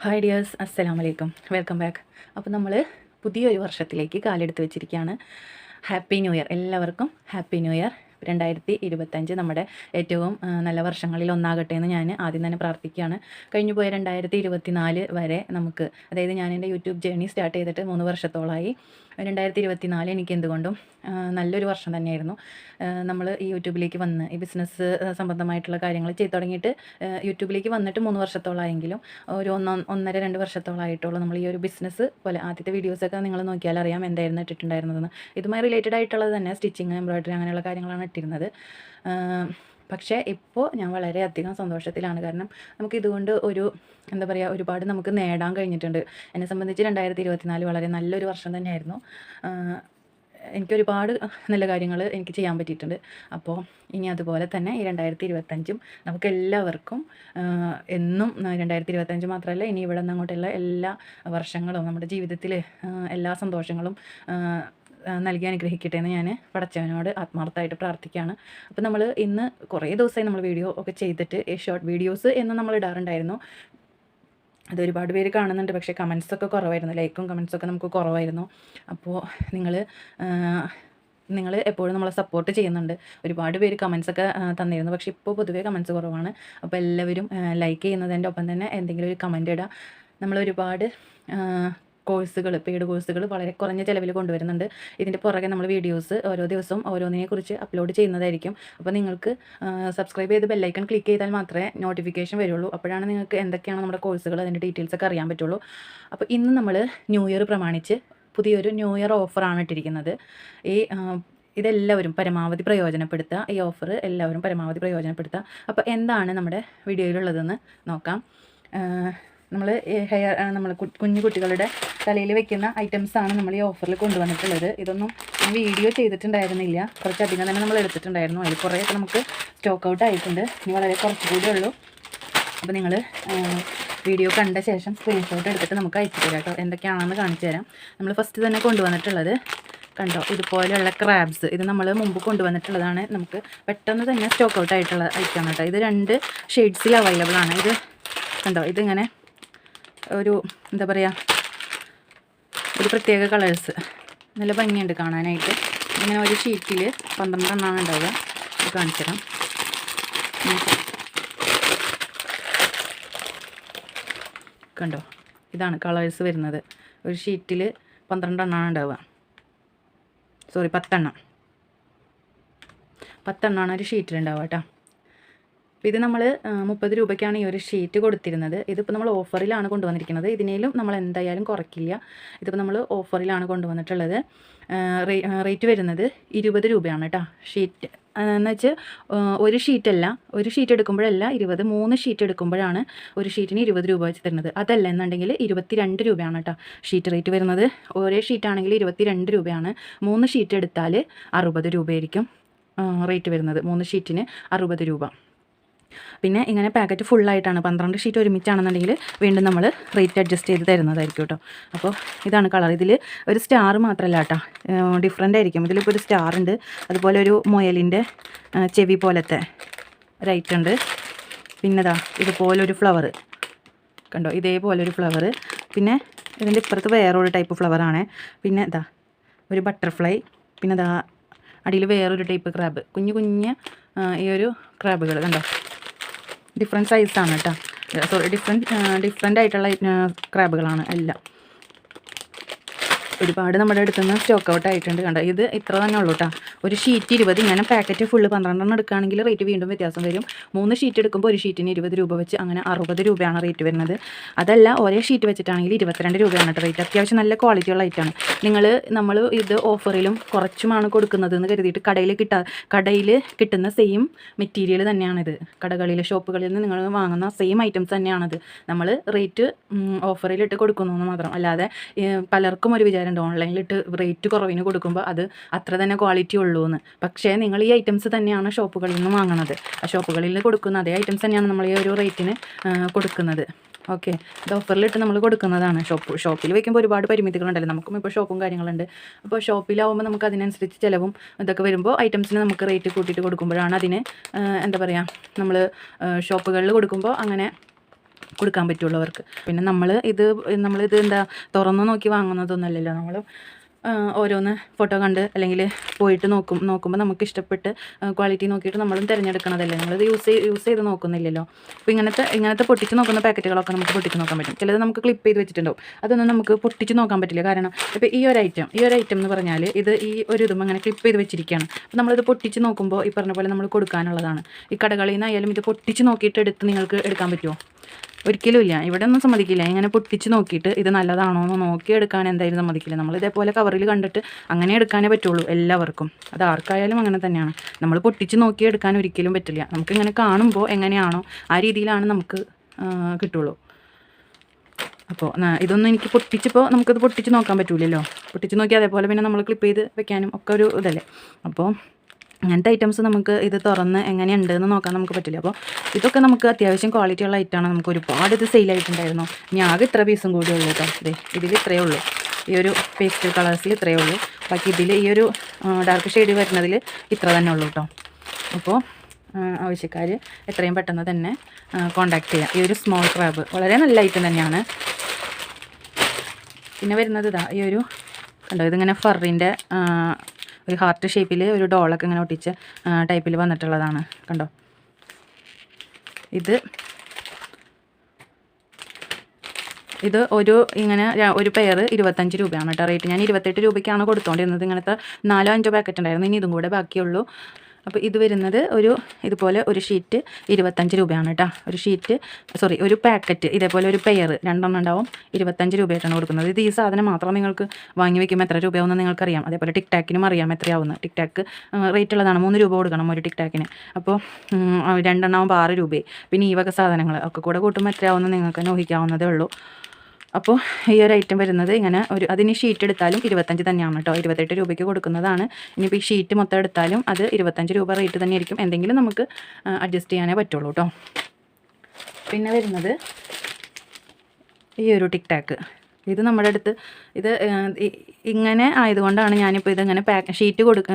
Hi dears അസ്സലാം വലൈക്കും welcome back അപ്പോൾ നമ്മൾ പുതിയൊരു വർഷത്തിലേക്ക് കാലെടുത്ത് വെച്ചിരിക്കുകയാണ്. ഹാപ്പി ന്യൂ ഇയർ എല്ലാവർക്കും ഹാപ്പി ന്യൂ ഇയർ രണ്ടായിരത്തി ഇരുപത്തഞ്ച് നമ്മുടെ ഏറ്റവും നല്ല വർഷങ്ങളിൽ ഒന്നാകട്ടെ എന്ന് ഞാൻ ആദ്യം തന്നെ പ്രാർത്ഥിക്കുകയാണ്. കഴിഞ്ഞു പോയ രണ്ടായിരത്തി ഇരുപത്തി നാല് വരെ നമുക്ക് അതായത് ഞാൻ എന്റെ യൂട്യൂബ് ജേണി സ്റ്റാർട്ട് ചെയ്തിട്ട് മൂന്ന് വർഷത്തോളമായി രണ്ടായിരത്തി ഇരുപത്തി നാല് എനിക്ക് എന്തുകൊണ്ടും നല്ലൊരു വർഷം തന്നെയായിരുന്നു. നമ്മൾ ഈ യൂട്യൂബിലേക്ക് വന്ന് ഈ ബിസിനസ് സംബന്ധമായിട്ടുള്ള കാര്യങ്ങൾ ചെയ്തു തുടങ്ങിയിട്ട് യൂട്യൂബിലേക്ക് വന്നിട്ട് മൂന്ന് വർഷത്തോളമായെങ്കിലും ഒരു ഒന്നോ ഒന്നര രണ്ട് വർഷത്തോളമായിട്ടുള്ളൂ നമ്മൾ ഈ ഒരു ബിസിനസ് പോലെ ആദ്യത്തെ വീഡിയോസൊക്കെ നിങ്ങൾ നോക്കിയാൽ അറിയാം എന്തായിരുന്നു ഇട്ടിട്ടുണ്ടായിരുന്നതെന്ന്. ഇതുമായി റിലേറ്റഡ് ആയിട്ടുള്ളത് തന്നെ സ്റ്റിച്ചിങ് എംബ്രോയിഡറി അങ്ങനെയുള്ള കാര്യങ്ങളാണ് ഇട്ടിരുന്നത്. പക്ഷേ ഇപ്പോൾ ഞാൻ വളരെയധികം സന്തോഷത്തിലാണ്. കാരണം നമുക്ക് ഇതുകൊണ്ട് ഒരു എന്താ പറയുക ഒരുപാട് നമുക്ക് നേടാൻ കഴിഞ്ഞിട്ടുണ്ട്. എന്നെ സംബന്ധിച്ച് രണ്ടായിരത്തി ഇരുപത്തിനാല് വളരെ നല്ലൊരു വർഷം തന്നെയായിരുന്നു. എനിക്ക് എനിക്കൊരുപാട് നല്ല കാര്യങ്ങൾ എനിക്ക് ചെയ്യാൻ പറ്റിയിട്ടുണ്ട്. അപ്പോൾ ഇനി അതുപോലെ തന്നെ ഈ രണ്ടായിരത്തി ഇരുപത്തഞ്ചും നമുക്ക് എല്ലാവർക്കും എന്നും രണ്ടായിരത്തി ഇരുപത്തഞ്ച് മാത്രമല്ല ഇനി ഇവിടെ നിന്ന് അങ്ങോട്ടുള്ള എല്ലാ വർഷങ്ങളും നമ്മുടെ ജീവിതത്തിലെ എല്ലാ സന്തോഷങ്ങളും നൽകി അനുഗ്രഹിക്കട്ടെ എന്ന് ഞാൻ പടച്ചവനോട് ആത്മാർത്ഥമായിട്ട് പ്രാർത്ഥിക്കുകയാണ്. അപ്പോൾ നമ്മൾ ഇന്ന് കുറേ ദിവസമായി നമ്മൾ വീഡിയോ ഒക്കെ ചെയ്തിട്ട് ഷോർട്ട് വീഡിയോസ് എന്ന് നമ്മൾ ഇടാറുണ്ടായിരുന്നു. അത് ഒരുപാട് പേര് കാണുന്നുണ്ട് പക്ഷേ കമൻസൊക്കെ കുറവായിരുന്നു. ലൈക്കും കമൻസൊക്കെ നമുക്ക് കുറവായിരുന്നു. അപ്പോൾ നിങ്ങൾ നിങ്ങൾ എപ്പോഴും നമ്മളെ സപ്പോർട്ട് ചെയ്യുന്നുണ്ട്. ഒരുപാട് പേര് കമൻസ് ഒക്കെ തന്നിരുന്നു. പക്ഷേ ഇപ്പോൾ പൊതുവേ കമൻസ് കുറവാണ്. അപ്പോൾ എല്ലാവരും ലൈക്ക് ചെയ്യുന്നതിന്റെ ഒപ്പം തന്നെ എന്തെങ്കിലും ഒരു കമന്റ് ഇടുക. നമ്മൾ ഒരുപാട് കോഴ്സുകൾ പെയ്ഡ് കോഴ്സുകൾ വളരെ കുറഞ്ഞ ചിലവിൽ കൊണ്ടുവരുന്നുണ്ട്. ഇതിന്റെ പുറകെ നമ്മൾ വീഡിയോസ് ഓരോ ദിവസവും ഓരോന്നിനെക്കുറിച്ച് അപ്ലോഡ് ചെയ്യുന്നതായിരിക്കും. അപ്പോൾ നിങ്ങൾക്ക് സബ്സ്ക്രൈബ് ചെയ്ത് ബെല്ലൈക്കൺ ക്ലിക്ക് ചെയ്താൽ മാത്രമേ നോട്ടിഫിക്കേഷൻ വരുള്ളൂ. അപ്പോഴാണ് നിങ്ങൾക്ക് എന്തൊക്കെയാണ് നമ്മുടെ കോഴ്സുകൾ അതിന്റെ ഡീറ്റെയിൽസ് ഒക്കെ അറിയാൻ പറ്റുള്ളൂ. അപ്പോൾ ഇന്ന് നമ്മൾ ന്യൂ ഇയർ പ്രമാണിച്ച് പുതിയൊരു ന്യൂ ഇയർ ഓഫറാണ് ഇട്ടിരിക്കുന്നത്. ഈ ഇതെല്ലാവരും പരമാവധി പ്രയോജനപ്പെടുത്തുക. ഈ ഓഫർ എല്ലാവരും പരമാവധി പ്രയോജനപ്പെടുത്തുക. അപ്പോൾ എന്താണ് നമ്മുടെ വീഡിയോയിലുള്ളതെന്ന് നോക്കാം. നമ്മൾ ഹെയർ നമ്മൾ കുഞ്ഞു കുട്ടികളുടെ തലയിൽ വെക്കുന്ന ഐറ്റംസാണ് നമ്മൾ ഈ ഓഫറിൽ കൊണ്ടുവന്നിട്ടുള്ളത്. ഇതൊന്നും വീഡിയോ ചെയ്തിട്ടുണ്ടായിരുന്നില്ല. കുറച്ചധികം തന്നെ നമ്മൾ എടുത്തിട്ടുണ്ടായിരുന്നു. അതിൽ കുറേയൊക്കെ നമുക്ക് സ്റ്റോക്ക് ഔട്ട് ആയിട്ടുണ്ട്. ഇനി വളരെ കുറച്ചുകൂടി ഉള്ളൂ. അപ്പോൾ നിങ്ങൾ വീഡിയോ കണ്ട ശേഷം സ്ക്രീൻഷോട്ട് എടുത്തിട്ട് നമുക്ക് അയച്ചു തരാം കേട്ടോ. എന്തൊക്കെയാണെന്ന് കാണിച്ചു തരാം. നമ്മൾ ഫസ്റ്റ് തന്നെ കൊണ്ടുവന്നിട്ടുള്ളത് കണ്ടോ? ഇതുപോലെയുള്ള ക്രാബ്സ് ഇത് നമ്മൾ മുമ്പ് കൊണ്ടുവന്നിട്ടുള്ളതാണ്. നമുക്ക് പെട്ടെന്ന് തന്നെ സ്റ്റോക്ക് ഔട്ട് ആയിട്ടുള്ള ഐറ്റം കേട്ടോ. ഇത് രണ്ട് ഷെയ്ഡ്സിൽ അവൈലബിൾ ആണ്. ഇത് കണ്ടോ? ഇതിങ്ങനെ ഒരു എന്താ പറയുക ഒരു പ്രത്യേക കളേഴ്സ്. നല്ല ഭംഗിയുണ്ട് കാണാനായിട്ട്. ഇങ്ങനെ ഒരു ഷീറ്റിൽ പന്ത്രണ്ടെണ്ണമാണ് ഉണ്ടാവുക. അത് കാണിച്ചു തരാം കണ്ടോ? ഇതാണ് കളേഴ്സ് വരുന്നത്. ഒരു ഷീറ്റിൽ പന്ത്രണ്ടെണ്ണമാണ് ഉണ്ടാവുക. സോറി പത്തെണ്ണം. പത്തെണ്ണമാണ് ഒരു ഷീറ്റിൽ ഉണ്ടാവുക കേട്ടോ. അപ്പോൾ ഇത് നമ്മൾ മുപ്പത് രൂപയ്ക്കാണ് ഈ ഒരു ഷീറ്റ് കൊടുത്തിരുന്നത്. ഇതിപ്പോൾ നമ്മൾ ഓഫറിലാണ് കൊണ്ടുവന്നിരിക്കുന്നത്. ഇതിനേലും നമ്മൾ എന്തായാലും കുറയ്ക്കില്ല. ഇതിപ്പോൾ നമ്മൾ ഓഫറിലാണ് കൊണ്ടുവന്നിട്ടുള്ളത്. റേറ്റ് വരുന്നത് ഇരുപത് രൂപയാണ് കേട്ടോ. ഷീറ്റ് എന്ന് വെച്ച് ഒരു ഷീറ്റല്ല ഒരു ഷീറ്റ് എടുക്കുമ്പോഴല്ല ഇരുപത് മൂന്ന് ഷീറ്റ് എടുക്കുമ്പോഴാണ് ഒരു ഷീറ്റിന് ഇരുപത് രൂപ വെച്ച് തരുന്നത്. അതല്ല എന്നുണ്ടെങ്കിൽ ഇരുപത്തി രണ്ട് രൂപയാണ് കേട്ടോ ഷീറ്റ് റേറ്റ് വരുന്നത്. ഒരേ ഷീറ്റാണെങ്കിൽ ഇരുപത്തി രണ്ട് രൂപയാണ്. മൂന്ന് ഷീറ്റ് എടുത്താൽ അറുപത് രൂപയായിരിക്കും റേറ്റ് വരുന്നത്. മൂന്ന് ഷീറ്റിന് അറുപത് രൂപ. പിന്നെ ഇങ്ങനെ പാക്കറ്റ് ഫുള്ളായിട്ടാണ് പന്ത്രണ്ട് ഷീറ്റ് ഒരുമിച്ചാണെന്നുണ്ടെങ്കിൽ വീണ്ടും നമ്മൾ റേറ്റ് അഡ്ജസ്റ്റ് ചെയ്ത് തരുന്നതായിരിക്കും കേട്ടോ. അപ്പോൾ ഇതാണ് കളർ ഇതിൽ ഒരു സ്റ്റാർ മാത്രമല്ല കേട്ടോ. ഡിഫറെന്റ് ആയിരിക്കും. ഇതിലിപ്പോൾ ഒരു സ്റ്റാർ ഉണ്ട്. അതുപോലെ ഒരു മുയലിന്റെ ചെവി പോലത്തെ റൈറ്റ് ഉണ്ട്. പിന്നെതാ ഇതുപോലൊരു ഫ്ലവർ കണ്ടോ? ഇതേപോലൊരു ഫ്ലവർ പിന്നെ ഇതിന്റെ ഇപ്പുറത്ത് വേറൊരു ടൈപ്പ് ഫ്ലവറാണ് പിന്നെ ഇതാ ഒരു ബട്ടർഫ്ലൈ പിന്നെ ഇതാ അടിയിൽ വേറൊരു ടൈപ്പ് ക്രാബ് കുഞ്ഞു കുഞ്ഞ് ഈ ഒരു ക്രാബുകൾ കണ്ടോ? ഡിഫറെന്റ് സൈസാണ് കേട്ടോ സോറി ഡിഫറെന്റ് ഡിഫറെന്റ് ആയിട്ടുള്ള ക്രാബുകളാണ് എല്ലാം. ഒരുപാട് നമ്മുടെ അടുത്ത് നിന്ന് സ്റ്റോക്ക് ഔട്ട് ആയിട്ടുണ്ട്. കണ്ടോ? ഇത് ഇത്ര തന്നെ ഉള്ളൂ കേട്ടോ ഒരു ഷീറ്റ് ഇരുപത് ഇങ്ങനെ പാക്കറ്റ് ഫുള്ള് പന്ത്രണ്ടെണ്ണം എടുക്കുകയാണെങ്കിൽ റേറ്റ് വീണ്ടും വ്യത്യാസം വരും. മൂന്ന് ഷീറ്റ് എടുക്കുമ്പോൾ ഒരു ഷീറ്റിന് ഇരുപത് രൂപ വെച്ച് അങ്ങനെ അറുപത് രൂപയാണ് റേറ്റ് വരുന്നത്. അതല്ല ഒരേ ഷീറ്റ് വെച്ചിട്ടാണെങ്കിൽ ഇരുപത്തിരണ്ട് രൂപയാണ് കേട്ടോ റേറ്റ് അത്യാവശ്യം നല്ല ക്വാളിറ്റിയുള്ള ഐറ്റമാണ് നിങ്ങൾ നമ്മൾ ഇത് ഓഫറിലും കുറച്ചുമാണ് കൊടുക്കുന്നത് എന്ന് കരുതിയിട്ട് കടയിൽ കിട്ടാ കടയിൽ കിട്ടുന്ന സെയിം മെറ്റീരിയൽ തന്നെയാണിത്. കടകളിലെ ഷോപ്പുകളിൽ നിന്ന് നിങ്ങൾ വാങ്ങുന്ന സെയിം ഐറ്റംസ് തന്നെയാണിത്. നമ്മൾ റേറ്റ് ഓഫറിലിട്ട് കൊടുക്കുന്നു എന്ന് മാത്രം. അല്ലാതെ പലർക്കും ഒരു വിചാരമുണ്ട് ഓൺലൈനിലിട്ട് റേറ്റ് കുറവിന് കൊടുക്കുമ്പോൾ അത് അത്ര തന്നെ ക്വാളിറ്റി ഉള്ളൂ എന്ന് പക്ഷേ നിങ്ങൾ ഈ ഐറ്റംസ് തന്നെയാണ് ഷോപ്പുകളിൽ നിന്ന് വാങ്ങുന്നത് ആ ഷോപ്പുകളിൽ കൊടുക്കുന്ന അതേ ഐറ്റംസ് തന്നെയാണ് നമ്മൾ ഈ ഒരു റേറ്റിന് കൊടുക്കുന്നത്. ഓക്കെ ഇത് ഓഫറിലിട്ട് നമ്മൾ കൊടുക്കുന്നതാണ്. ഷോപ്പ് ഷോപ്പിൽ വയ്ക്കുമ്പോൾ ഒരുപാട് പരിമിതികളുണ്ടല്ലോ. നമുക്കും ഇപ്പോൾ ഷോപ്പും കാര്യങ്ങളുണ്ട്. അപ്പോൾ ഷോപ്പിലാവുമ്പോൾ നമുക്ക് അതിനനുസരിച്ച് ചിലവും ഇതൊക്കെ വരുമ്പോൾ ഐറ്റംസിന് നമുക്ക് റേറ്റ് കൂട്ടിയിട്ട് കൊടുക്കുമ്പോഴാണ് അതിന് എന്താ പറയുക നമ്മൾ ഷോപ്പുകളിൽ കൊടുക്കുമ്പോൾ അങ്ങനെ കൊടുക്കാൻ പറ്റുള്ളവർക്ക്. പിന്നെ നമ്മൾ ഇത് നമ്മളിത് എന്താ തുറന്ന് നോക്കി വാങ്ങുന്നതൊന്നുമല്ലല്ലോ. നമ്മൾ ഓരോന്ന് ഫോട്ടോ കണ്ട് അല്ലെങ്കിൽ പോയിട്ട് നോക്കും നോക്കുമ്പോൾ നമുക്ക് ഇഷ്ടപ്പെട്ട് ക്വാളിറ്റി നോക്കിയിട്ട് നമ്മളും തിരഞ്ഞെടുക്കണതല്ലേ. നമ്മളിത് യൂസ് ചെയ്ത് യൂസ് ചെയ്ത് നോക്കുന്നില്ലല്ലോ. അപ്പോൾ ഇങ്ങനത്തെ ഇങ്ങനത്തെ പൊട്ടിച്ച് നോക്കുന്ന പാക്കറ്റുകളൊക്കെ നമുക്ക് പൊട്ടിച്ച് നോക്കാൻ പറ്റും. ചിലത് നമുക്ക് ക്ലിപ്പ് ചെയ്ത് വെച്ചിട്ടുണ്ടാവും. അതൊന്നും നമുക്ക് പൊട്ടിച്ച് നോക്കാൻ പറ്റില്ല. കാരണം ഇപ്പോൾ ഈ ഒരു ഐറ്റം ഈ ഒരു ഐറ്റം എന്ന് പറഞ്ഞാൽ ഇത് ഈ ഒരു ഇതും അങ്ങനെ ക്ലിപ്പ് ചെയ്ത് വെച്ചിരിക്കുകയാണ്. അപ്പോൾ നമ്മളിത് പൊട്ടിച്ച് നോക്കുമ്പോൾ ഈ പറഞ്ഞ പോലെ നമ്മൾ കൊടുക്കാനുള്ളതാണ്. ഈ കടകളിൽ നിന്നായാലും ഇത് പൊട്ടിച്ച് നോക്കിയിട്ട് എടുത്ത് നിങ്ങൾക്ക് എടുക്കാൻ പറ്റുമോ ഒരിക്കലും ഇല്ല. ഇവിടെ ഒന്നും സമ്മതിക്കില്ല. ഇങ്ങനെ പൊട്ടിച്ച് നോക്കിയിട്ട് ഇത് നല്ലതാണോ എന്ന് നോക്കിയെടുക്കാൻ എന്തായാലും സമ്മതിക്കില്ല. നമ്മൾ ഇതേപോലെ കവറിൽ കണ്ടിട്ട് അങ്ങനെ എടുക്കാനേ പറ്റുള്ളൂ എല്ലാവർക്കും. അത് ആർക്കായാലും അങ്ങനെ തന്നെയാണ്. നമ്മൾ പൊട്ടിച്ച് നോക്കിയെടുക്കാൻ ഒരിക്കലും പറ്റില്ല. നമുക്ക് ഇങ്ങനെ കാണുമ്പോൾ എങ്ങനെയാണോ ആ രീതിയിലാണ് നമുക്ക് കിട്ടുള്ളൂ. അപ്പോൾ ഇതൊന്നും എനിക്ക് പൊട്ടിച്ചപ്പോൾ നമുക്കത് പൊട്ടിച്ച് നോക്കാൻ പറ്റൂലല്ലോ. പൊട്ടിച്ച് നോക്കി അതേപോലെ പിന്നെ നമ്മൾ ക്ലിപ്പ് ചെയ്ത് വെക്കാനും ഒക്കെ ഒരു ഇതല്ലേ? അപ്പോൾ അങ്ങനത്തെ ഐറ്റംസ് നമുക്ക് ഇത് തുറന്ന് എങ്ങനെയുണ്ട് എന്ന് നോക്കാൻ നമുക്ക് പറ്റില്ല. അപ്പോൾ ഇതൊക്കെ നമുക്ക് അത്യാവശ്യം ക്വാളിറ്റിയുള്ള ഐറ്റമാണ് നമുക്ക് ഒരുപാട് ഇത് സെയിലായിട്ടുണ്ടായിരുന്നു ഇനി ആകെ ഇത്ര പീസും കൂടി ഉള്ളൂ കേട്ടോ ഇതേ ഇതിൽ ഇത്രയേ ഉള്ളൂ. ഈ ഒരു പേസ്റ്റൽ കളേഴ്സിൽ ഇത്രയേ ഉള്ളൂ. ബാക്കി ഇതിൽ ഈ ഒരു ഡാർക്ക് ഷെയ്ഡ് വരുന്നതിൽ ഇത്ര തന്നെ ഉള്ളൂ കേട്ടോ അപ്പോൾ ആവശ്യക്കാർ എത്രയും പെട്ടെന്ന് തന്നെ കോണ്ടാക്ട് ചെയ്യാം. ഈ ഒരു സ്മോൾ ക്രാബ് വളരെ നല്ല ഐറ്റം തന്നെയാണ്. പിന്നെ വരുന്നത് ഇതാ ഈ ഒരു കണ്ടോ ഇതിങ്ങനെ ഫറിന്റെ ഒരു ഹാർട്ട് ഷേപ്പിൽ ഒരു ഡോളൊക്കെ ഇങ്ങനെ ഒട്ടിച്ച് ടൈപ്പിൽ വന്നിട്ടുള്ളതാണ്. കണ്ടോ? ഇത് ഇത് ഒരു ഇങ്ങനെ ഒരു പെയർ ഇരുപത്തഞ്ച് രൂപയാണ് കേട്ടോ റേറ്റ് ഞാൻ ഇരുപത്തെട്ട് രൂപയ്ക്കാണ് കൊടുത്തോണ്ടിരുന്നത്. ഇങ്ങനത്തെ നാലോ അഞ്ചോ പാക്കറ്റ് ഉണ്ടായിരുന്നു. ഇനി ഇതും കൂടെ ബാക്കിയുള്ളൂ. അപ്പോൾ ഇത് വരുന്നത് ഒരു ഇതുപോലെ ഒരു ഷീറ്റ് ഇരുപത്തഞ്ച് രൂപയാണ് കേട്ടോ ഒരു ഷീറ്റ് സോറി ഒരു പാക്കറ്റ് ഇതേപോലെ ഒരു പെയർ രണ്ടെണ്ണം ഉണ്ടാവും. ഇരുപത്തഞ്ച് രൂപയായിട്ടാണ് കൊടുക്കുന്നത്. ഇത് ഈ സാധനം മാത്രം നിങ്ങൾക്ക് വാങ്ങി വയ്ക്കുമ്പോൾ എത്ര രൂപയാവുമെന്ന് നിങ്ങൾക്കറിയാം. അതേപോലെ ടിക് ടാക്കിനും അറിയാം എത്രയാവുന്ന ടിക് ടാക്ക് റേറ്റ് ഉള്ളതാണ്. മൂന്ന് രൂപ കൊടുക്കണം ഒരു ടിക് ടാക്കിന് അപ്പോൾ ഉം, ആ രണ്ടെണ്ണം ആവുമ്പോൾ ആറ് രൂപയെ പിന്നെ ഈ വക സാധനങ്ങൾ ഒക്കെ കൂടെ കൂട്ടുമ്പോൾ എത്രയാവുമെന്ന് നിങ്ങൾക്ക് തന്നെ ഊഹിക്കാവുന്നതേ ഉള്ളൂ. അപ്പോൾ ഈ ഒരു ഐറ്റം വരുന്നത് ഇങ്ങനെ ഒരു അതിന് ഷീറ്റ് എടുത്താലും ഇരുപത്തഞ്ച് തന്നെയാണ് കേട്ടോ. ഇരുപത്തെട്ട് രൂപയ്ക്ക് കൊടുക്കുന്നതാണ്. ഇനിയിപ്പോൾ ഈ ഷീറ്റ് മൊത്തം എടുത്താലും അത് ഇരുപത്തഞ്ച് രൂപ റേറ്റ് തന്നെയായിരിക്കും. എന്തെങ്കിലും നമുക്ക് അഡ്ജസ്റ്റ് ചെയ്യാനേ പറ്റുള്ളൂ കേട്ടോ. പിന്നെ വരുന്നത് ഈ ഒരു ടിക് ടാക്ക്. ഇത് നമ്മുടെ അടുത്ത് ഇത് ഇങ്ങനെ ആയതുകൊണ്ടാണ് ഞാനിപ്പോൾ ഇതിങ്ങനെ പാക്ക് ഷീറ്റ് കൊടുക്ക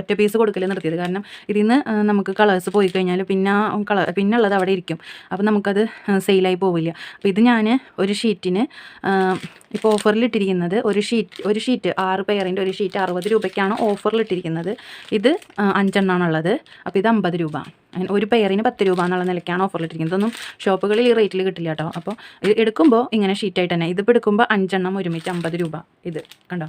ഒറ്റ പീസ് കൊടുക്കൽ നിർത്തിയത്. കാരണം ഇതിൽ നിന്ന് നമുക്ക് കളേഴ്സ് പോയി കഴിഞ്ഞാൽ പിന്നെ കളർ പിന്നെ ഉള്ളത് അവിടെ ഇരിക്കും. അപ്പോൾ നമുക്കത് സെയിലായി പോവില്ല. അപ്പോൾ ഇത് ഞാൻ ഒരു ഷീറ്റിന് ഇപ്പോൾ ഓഫറിലിട്ടിരിക്കുന്നത് ഒരു ഷീറ്റ് ഒരു ഷീറ്റ് ആറ് പെയറിന്റെ ഒരു ഷീറ്റ് അറുപത് രൂപയ്ക്കാണ് ഓഫറിലിട്ടിരിക്കുന്നത് ഇത് അഞ്ചെണ്ണമാണുള്ളത് അപ്പോൾ ഇത് അമ്പത് രൂപ. അങ്ങനെ ഒരു പെയറിന് പത്ത് രൂപ എന്നുള്ള നിലയ്ക്കാണ് ഓഫറിലിട്ടിരിക്കുന്നത് ഇതൊന്നും ഷോപ്പുകളിൽ ഈ റേറ്റിൽ കിട്ടില്ല കേട്ടോ. അപ്പോൾ ഇത് എടുക്കുമ്പോൾ ഇങ്ങനെ ഷീറ്റായിട്ട് തന്നെ. ഇതിപ്പോൾ എടുക്കുമ്പോൾ അഞ്ചെണ്ണം ഒരുമിച്ച് അമ്പത് രൂപ. ഇത് കണ്ടോ?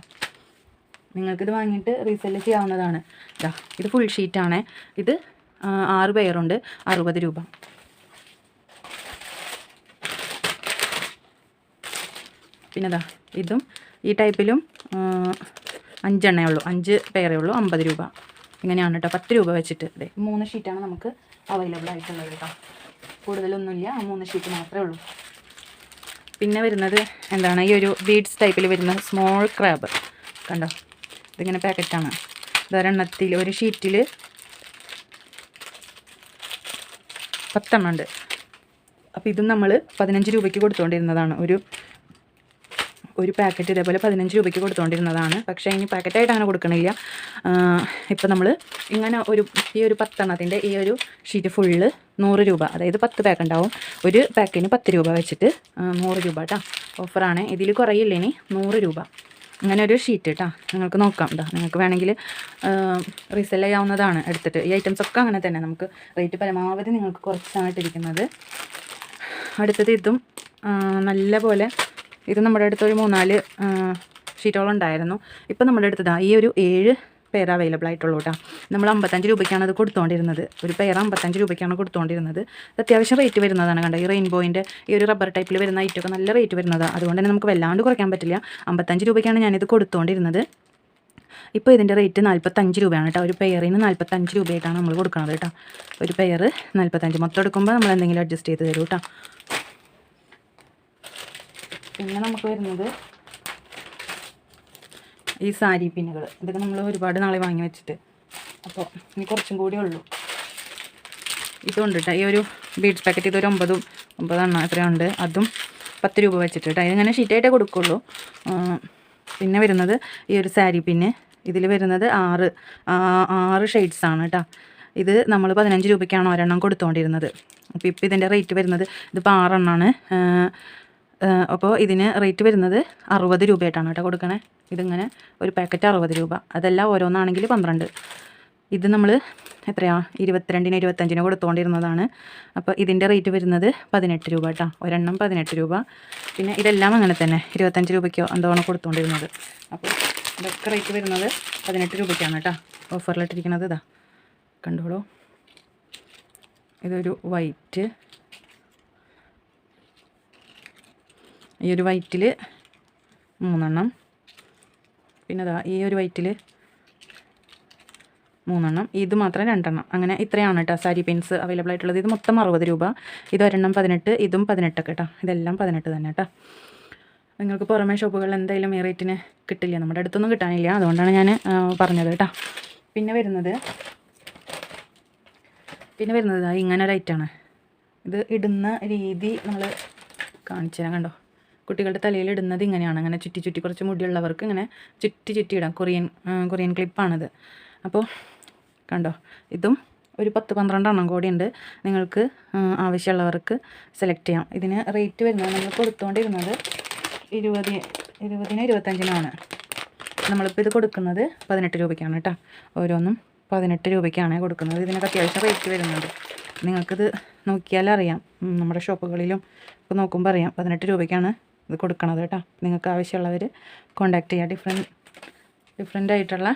നിങ്ങൾക്കിത് വാങ്ങിയിട്ട് റീസെൽ ചെയ്യാവുന്നതാണ്. ഇതാ ഇത് ഫുൾ ഷീറ്റാണ് ഇത് ആറ് പെയറുണ്ട് അറുപത് രൂപ. പിന്നെ ഇതാ ഈ ടൈപ്പിലും അഞ്ചെണ്ണേ ഉള്ളൂ. അഞ്ച് പെയറേ ഉള്ളൂ അമ്പത് രൂപ. ഇങ്ങനെയാണ് കേട്ടോ. പത്ത് രൂപ വെച്ചിട്ട്. അതെ മൂന്ന് ഷീറ്റാണ് നമുക്ക് അവൈലബിൾ ആയിട്ടുള്ളത് കേട്ടോ. കൂടുതലൊന്നുമില്ല. ആ മൂന്ന് ഷീറ്റ് മാത്രമേ ഉള്ളൂ. പിന്നെ വരുന്നത് എന്താണ്? ഈ ഒരു ബീഡ്സ് ടൈപ്പിൽ വരുന്ന സ്മോൾ ക്രാബ് കണ്ടോ? ഇതിങ്ങനെ പാക്കറ്റാണ് ഇതൊരെണ്ണത്തിൽ ഒരു ഷീറ്റിൽ പത്തെണ്ണം ഉണ്ട്. അപ്പോൾ ഇതും നമ്മൾ പതിനഞ്ച് രൂപയ്ക്ക് കൊടുത്തുകൊണ്ടിരുന്നതാണ് ഒരു ഒരു പാക്കറ്റ് ഇതേപോലെ പതിനഞ്ച് രൂപയ്ക്ക് കൊടുത്തുകൊണ്ടിരുന്നതാണ് പക്ഷേ ഇനി പാക്കറ്റായിട്ട് അങ്ങനെ കൊടുക്കണില്ല. ഇപ്പോൾ നമ്മൾ ഇങ്ങനെ ഒരു ഈ ഒരു പത്തെണ്ണത്തിന്റെ ഈ ഒരു ഷീറ്റ് ഫുള്ള് നൂറ് രൂപ അതായത് പത്ത് പാക്ക് ഉണ്ടാവും. ഒരു പാക്കിന് പത്ത് രൂപ വെച്ചിട്ട് നൂറ് രൂപ കേട്ടോ ഓഫറാണ് ഇതിൽ കുറയില്ല ഇനി. നൂറ് രൂപ. അങ്ങനെ ഒരു ഷീറ്റ് കേട്ടോ നിങ്ങൾക്ക് നോക്കാം. കേട്ടോ നിങ്ങൾക്ക് വേണമെങ്കിൽ റീസെൽ ചെയ്യാവുന്നതാണ് എടുത്തിട്ട്. ഈ ഐറ്റംസ് ഒക്കെ അങ്ങനെ തന്നെ. നമുക്ക് റേറ്റ് പരമാവധി നിങ്ങൾക്ക് കുറച്ചാണ് ഇട്ടിരിക്കുന്നത് അടുത്തത് ഇതും നല്ല പോലെ ഇത് നമ്മുടെ അടുത്ത് ഒരു മൂന്നാൽ ഷീറ്റോളം ഉണ്ടായിരുന്നു. ഇപ്പം നമ്മുടെ അടുത്ത് ദാ ഈ ഒരു ഏഴ് പേർ അവൈലബിൾ ആയിട്ടുള്ളൂ കേട്ടോ നമ്മൾ അമ്പത്തഞ്ച് രൂപയ്ക്കാണ് അത് കൊടുത്തുകൊണ്ടിരുന്നത് ഒരു പേർ അമ്പത്തഞ്ച് രൂപയ്ക്കാണ് കൊടുത്തുകൊണ്ടിരുന്നത് അത്യാവശ്യം റേറ്റ് വരുന്നതാണ് കണ്ടോ? ഈ റെയിൻബോയിന്റെ ഈ ഒരു റബ്ബർ ടൈപ്പിൽ വരുന്ന ഐറ്റമൊക്കെ നല്ല റേറ്റ് വരുന്നതാണ് അതുകൊണ്ട് തന്നെ നമുക്ക് വല്ലാണ്ട് കുറയ്ക്കാൻ പറ്റില്ല. അമ്പത്തഞ്ച് രൂപയ്ക്കാണ് ഞാനിത് കൊടുത്തുകൊണ്ടിരുന്നത് ഇപ്പോൾ ഇതിന്റെ റേറ്റ് നാൽപ്പത്തഞ്ച് രൂപയാണ് കേട്ടോ ഒരു പെയറിന് നാൽപ്പത്തഞ്ച് രൂപയായിട്ടാണ് നമ്മൾ കൊടുക്കുന്നത് കേട്ടോ ഒരു പെയർ നാൽപ്പത്തഞ്ച് മൊത്തം എടുക്കുമ്പോൾ നമ്മൾ എന്തെങ്കിലും അഡ്ജസ്റ്റ് ചെയ്ത് തരും കേട്ടോ പിന്നെ നമുക്ക് വരുന്നത് ഈ സാരി പിന്നുകൾ. ഇതൊക്കെ നമ്മൾ ഒരുപാട് നാളെ വാങ്ങി വെച്ചിട്ട്. അപ്പോൾ ഇനി കുറച്ചും കൂടി ഉള്ളൂ. ഇതുണ്ട് കേട്ടോ ഈ ഒരു ബീഡ്സ് പാക്കറ്റ് ഇതൊരു ഒമ്പതും ഒമ്പതെണ്ണം എത്രയുണ്ട് അതും പത്ത് രൂപ വെച്ചിട്ട് കേട്ടോ ഇതിങ്ങനെ ഷീറ്റായിട്ടേ കൊടുക്കുള്ളൂ. പിന്നെ വരുന്നത് ഈ ഒരു സാരി പിന്നെ. ഇതിൽ വരുന്നത് ആറ് ആറ് ഷെയ്ഡ്സ് ആണ് കേട്ടോ ഇത് നമ്മൾ പതിനഞ്ച് രൂപയ്ക്കാണ് ഒരെണ്ണം കൊടുത്തുകൊണ്ടിരുന്നത് അപ്പോൾ ഇപ്പോൾ ഇതിന്റെ റേറ്റ് വരുന്നത് ഇതിപ്പോൾ ആറെണ്ണമാണ് അപ്പോൾ ഇതിന് റേറ്റ് വരുന്നത് അറുപത് രൂപയായിട്ടാണ് കേട്ടോ കൊടുക്കണേ. ഇതിങ്ങനെ ഒരു പാക്കറ്റ് അറുപത് രൂപ. അതല്ല ഓരോന്നാണെങ്കിൽ പന്ത്രണ്ട്. ഇത് നമ്മൾ എത്രയാണ് ഇരുപത്തിരണ്ടിന് ഇരുപത്തഞ്ചിന് കൊടുത്തുകൊണ്ടിരുന്നതാണ് അപ്പോൾ ഇതിന്റെ റേറ്റ് വരുന്നത് പതിനെട്ട് രൂപ കേട്ടോ. ഒരെണ്ണം പതിനെട്ട് രൂപ. പിന്നെ ഇതെല്ലാം അങ്ങനെ തന്നെ. ഇരുപത്തഞ്ച് രൂപയ്ക്കോ എന്തോണം കൊടുത്തുകൊണ്ടിരുന്നത് അപ്പോൾ ഇതൊക്കെ റേറ്റ് വരുന്നത് പതിനെട്ട് രൂപയ്ക്കാണ് കേട്ടോ. ഓഫറിലിട്ടിരിക്കുന്നത് ഇതാ. കണ്ടോളൂ. ഇതൊരു വൈറ്റ് ഈ ഒരു വൈറ്റിൽ മൂന്നെണ്ണം. പിന്നെ ഇതാ ഈ ഒരു വൈറ്റിൽ മൂന്നെണ്ണം. ഇത് മാത്രം രണ്ടെണ്ണം. അങ്ങനെ ഇത്രയാണ് കേട്ടോ സാരി പിൻസ് അവൈലബിൾ ആയിട്ടുള്ളത്. ഇത് മൊത്തം അറുപത് രൂപ. ഇത് ഒരെണ്ണം പതിനെട്ട് ഇതും പതിനെട്ടൊക്കെ കേട്ടോ ഇതെല്ലാം പതിനെട്ട് തന്നെ കേട്ടോ നിങ്ങൾക്ക് പുറമേ ഷോപ്പുകളിൽ എന്തായാലും ഈ റേറ്റിന് കിട്ടില്ല. നമ്മുടെ അടുത്തൊന്നും കിട്ടാനില്ല. അതുകൊണ്ടാണ് ഞാൻ പറഞ്ഞത് കേട്ടോ പിന്നെ വരുന്നത് പിന്നെ വരുന്നത് ഇങ്ങനെ ഒരു ഐറ്റാണ് ഇത് ഇടുന്ന രീതി നമ്മൾ കാണിച്ചു തരാം കണ്ടോ? കുട്ടികളുടെ തലയിൽ ഇടുന്നത് ഇങ്ങനെയാണ്. അങ്ങനെ ചുറ്റി ചുറ്റി കുറച്ച് മുടിയുള്ളവർക്ക് ഇങ്ങനെ ചുറ്റി ചുറ്റി ഇടാം കൊറിയൻ കൊറിയൻ ക്ലിപ്പാണിത്. അപ്പോൾ കണ്ടോ? ഇതും ഒരു പത്ത് പന്ത്രണ്ടെണ്ണം കൂടിയുണ്ട് നിങ്ങൾക്ക് ആവശ്യമുള്ളവർക്ക് സെലക്ട് ചെയ്യാം. ഇതിന് റേറ്റ് വരുന്നത് നമ്മൾ കൊടുത്തുകൊണ്ടിരുന്നത് ഇരുപത് ഇരുപതിന് ഇരുപത്തഞ്ചിനാണ്. നമ്മളിപ്പോൾ ഇത് കൊടുക്കുന്നത് പതിനെട്ട് രൂപയ്ക്കാണ് കേട്ടോ. ഓരോന്നും പതിനെട്ട് രൂപയ്ക്കാണ് കൊടുക്കുന്നത്. ഇതിനൊക്കെ അത്യാവശ്യം റേറ്റ് വരുന്നുണ്ട്. നിങ്ങൾക്കിത് നോക്കിയാലറിയാം. നമ്മുടെ ഷോപ്പുകളിലും ഇപ്പോൾ നോക്കുമ്പോൾ അറിയാം. പതിനെട്ട് രൂപയ്ക്കാണ് ഇത് കൊടുക്കണത് കേട്ടോ. നിങ്ങൾക്ക് ആവശ്യമുള്ളവർ കോണ്ടാക്ട് ചെയ്യുക ഡിഫറെന്റ് ഡിഫറെന്റ് ആയിട്ടുള്ള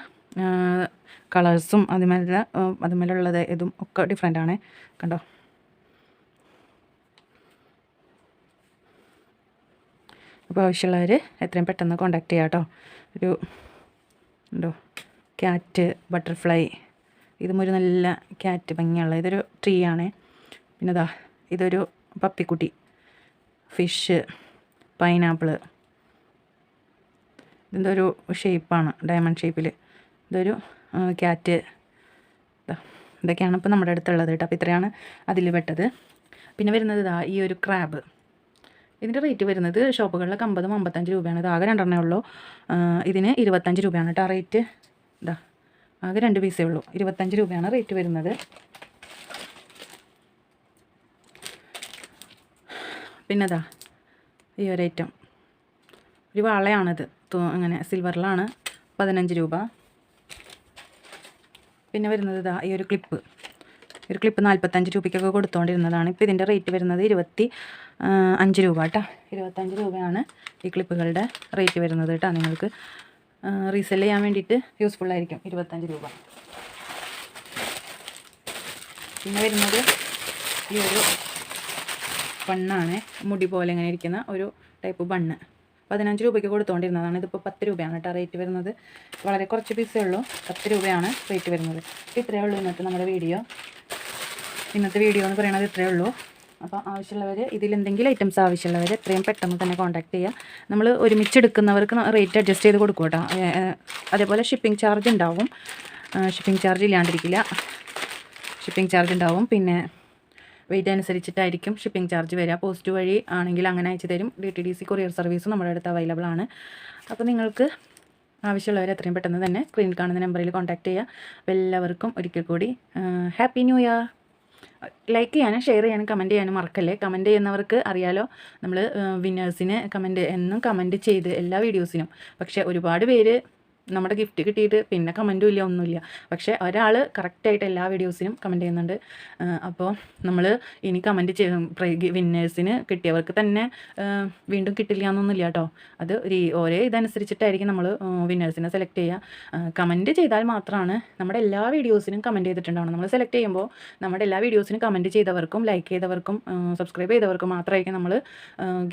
കളേഴ്സും അതുമല്ല അതുമല്ലുള്ളത് ഇതും ഒക്കെ ഡിഫറെന്റ് കണ്ടോ? അപ്പോൾ ആവശ്യമുള്ളവർ എത്രയും പെട്ടെന്ന് കോണ്ടാക്ട് ചെയ്യാം കേട്ടോ. ഒരു ഉണ്ടോ ക്യാറ്റ് ബട്ടർഫ്ലൈ ഇതും ഒരു നല്ല ക്യാറ്റ് ഭംഗിയുള്ള ഇതൊരു ട്രീ ആണ്. പിന്നെ ഇതാ ഇതൊരു പപ്പിക്കുട്ടി ഫിഷ് പൈനാപ്പിൾ. ഇതൊരു ഷേപ്പാണ് ഡയമണ്ട് ഷേപ്പിൽ ഇതൊരു ക്യാറ്റ്. ഇതൊക്കെയാണ് ഇപ്പോൾ നമ്മുടെ അടുത്തുള്ളത് കേട്ടോ. അപ്പോൾ ഇത്രയാണ് അതിൽ പെട്ടത്. പിന്നെ വരുന്നത് ഇതാ ഈ ഒരു ക്രാബ്. ഇതിന്റെ റേറ്റ് വരുന്നത് ഷോപ്പുകളിലൊക്കെ അമ്പതും അമ്പത്തഞ്ച് രൂപയാണ്. ഇത് ആകെ രണ്ടെണ്ണേ ഉള്ളൂ. ഇതിന് ഇരുപത്തഞ്ച് രൂപയാണ് കേട്ടോ റേറ്റ്. ഇതാ ആകെ രണ്ട് പീസേ ഉള്ളൂ. ഇരുപത്തഞ്ച് രൂപയാണ് റേറ്റ് വരുന്നത്. പിന്നെ ഇതാ ഈ ഒരു ഐറ്റം ഒരു വളയാണിത്. അങ്ങനെ സിൽവറിലാണ് പതിനഞ്ച് രൂപ. പിന്നെ വരുന്നത് ഇതാ ഈ ഒരു ക്ലിപ്പ്. ഒരു ക്ലിപ്പ് നാൽപ്പത്തഞ്ച് രൂപയ്ക്കൊക്കെ കൊടുത്തുകൊണ്ടിരുന്നതാണ് ഇപ്പോൾ ഇതിന്റെ റേറ്റ് വരുന്നത് ഇരുപത്തി അഞ്ച് രൂപ കേട്ടോ ഇരുപത്തഞ്ച് രൂപയാണ് ഈ ക്ലിപ്പുകളുടെ റേറ്റ് വരുന്നത് കേട്ടോ നിങ്ങൾക്ക് റീസെൽ ചെയ്യാൻ വേണ്ടിയിട്ട് യൂസ്ഫുള്ളായിരിക്കും ഇരുപത്തഞ്ച് രൂപ. പിന്നെ വരുന്നത് ഈ ഒരു ബണ്ണാണ്. മുടി പോലെ ഇങ്ങനെ ഇരിക്കുന്ന ഒരു ടൈപ്പ് ബണ്ണ്. പതിനഞ്ച് രൂപയ്ക്ക് കൊടുത്തുകൊണ്ടിരുന്നതാണ് ഇതിപ്പോൾ പത്ത് രൂപയാണ് കേട്ടോ റേറ്റ് വരുന്നത്. വളരെ കുറച്ച് പീസേ ഉള്ളൂ. പത്ത് രൂപയാണ് റേറ്റ് വരുന്നത്. ഇത്രയേ ഉള്ളൂ ഇന്നത്തെ നമ്മുടെ വീഡിയോ ഇന്നത്തെ വീഡിയോ എന്ന് പറയുന്നത് ഇത്രയേ ഉള്ളൂ. അപ്പോൾ ആവശ്യമുള്ളവർ ഇതിലെന്തെങ്കിലും ഐറ്റംസ് ആവശ്യമുള്ളവർ എത്രയും പെട്ടെന്ന് തന്നെ കോൺടാക്ട് ചെയ്യുക. നമ്മൾ ഒരുമിച്ച് എടുക്കുന്നവർക്ക് റേറ്റ് അഡ്ജസ്റ്റ് ചെയ്ത് കൊടുക്കും കേട്ടോ. അതേപോലെ ഷിപ്പിംഗ് ചാർജ് ഉണ്ടാവും. ഷിപ്പിംഗ് ചാർജ് ഇല്ലാണ്ടിരിക്കില്ല. ഷിപ്പിംഗ് ചാർജ് ഉണ്ടാവും. പിന്നെ വെയിറ്റ് അനുസരിച്ചിട്ടായിരിക്കും ഷിപ്പിംഗ് ചാർജ് വരിക. പോസ്റ്റ് വഴി ആണെങ്കിൽ അങ്ങനെ അയച്ചു തരും. D T D C courier service നമ്മുടെ അടുത്ത് അവൈലബിൾ ആണ്. അപ്പോൾ നിങ്ങൾക്ക് ആവശ്യമുള്ളവർ എത്രയും പെട്ടെന്ന് തന്നെ സ്ക്രീനിൽ കാണുന്ന നമ്പറിൽ കോൺടാക്റ്റ് ചെയ്യുക. എല്ലാവർക്കും ഒരിക്കൽ കൂടി ഹാപ്പി ന്യൂ ഇയർ ലൈക്ക് ചെയ്യാനും ഷെയർ ചെയ്യാനും കമന്റ് ചെയ്യാനും മറക്കല്ലേ? കമന്റ് ചെയ്യുന്നവർക്ക് അറിയാലോ നമ്മൾ വിന്നേഴ്സിന് കമന്റ് എന്നും കമന്റ് ചെയ്ത് എല്ലാ വീഡിയോസിനും പക്ഷേ ഒരുപാട് പേര് നമ്മുടെ ഗിഫ്റ്റ് കിട്ടിയിട്ട് പിന്നെ കമന്റും ഇല്ല ഒന്നുമില്ല പക്ഷേ ഒരാൾ കറക്റ്റായിട്ട് എല്ലാ വീഡിയോസിനും കമന്റ് ചെയ്യുന്നുണ്ട്. അപ്പോൾ നമ്മൾ ഇനി കമന്റ് ചെയ്യും വിന്നേഴ്സിന് കിട്ടിയവർക്ക് തന്നെ വീണ്ടും കിട്ടില്ല എന്നൊന്നുമില്ല കേട്ടോ അത് ഒരു ഓരോ ഇതനുസരിച്ചിട്ടായിരിക്കും നമ്മൾ വിന്നേഴ്സിനെ സെലക്ട് ചെയ്യുക കമന്റ് ചെയ്താൽ മാത്രമാണ് നമ്മുടെ എല്ലാ വീഡിയോസിനും കമന്റ് ചെയ്തിട്ടുണ്ടാവണം. നമ്മൾ സെലക്ട് ചെയ്യുമ്പോൾ നമ്മുടെ എല്ലാ വീഡിയോസിനും കമന്റ് ചെയ്തവർക്കും ലൈക്ക് ചെയ്തവർക്കും സബ്സ്ക്രൈബ് ചെയ്തവർക്കും മാത്രമായിരിക്കും നമ്മൾ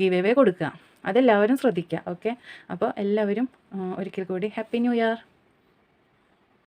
ഗീവ് കൊടുക്കുക. അതെല്ലാവരും ശ്രദ്ധിക്കുക ഓക്കെ അപ്പോൾ എല്ലാവരും ഒരിക്കൽ കൂടി ഹാപ്പി ന്യൂ ഇയർ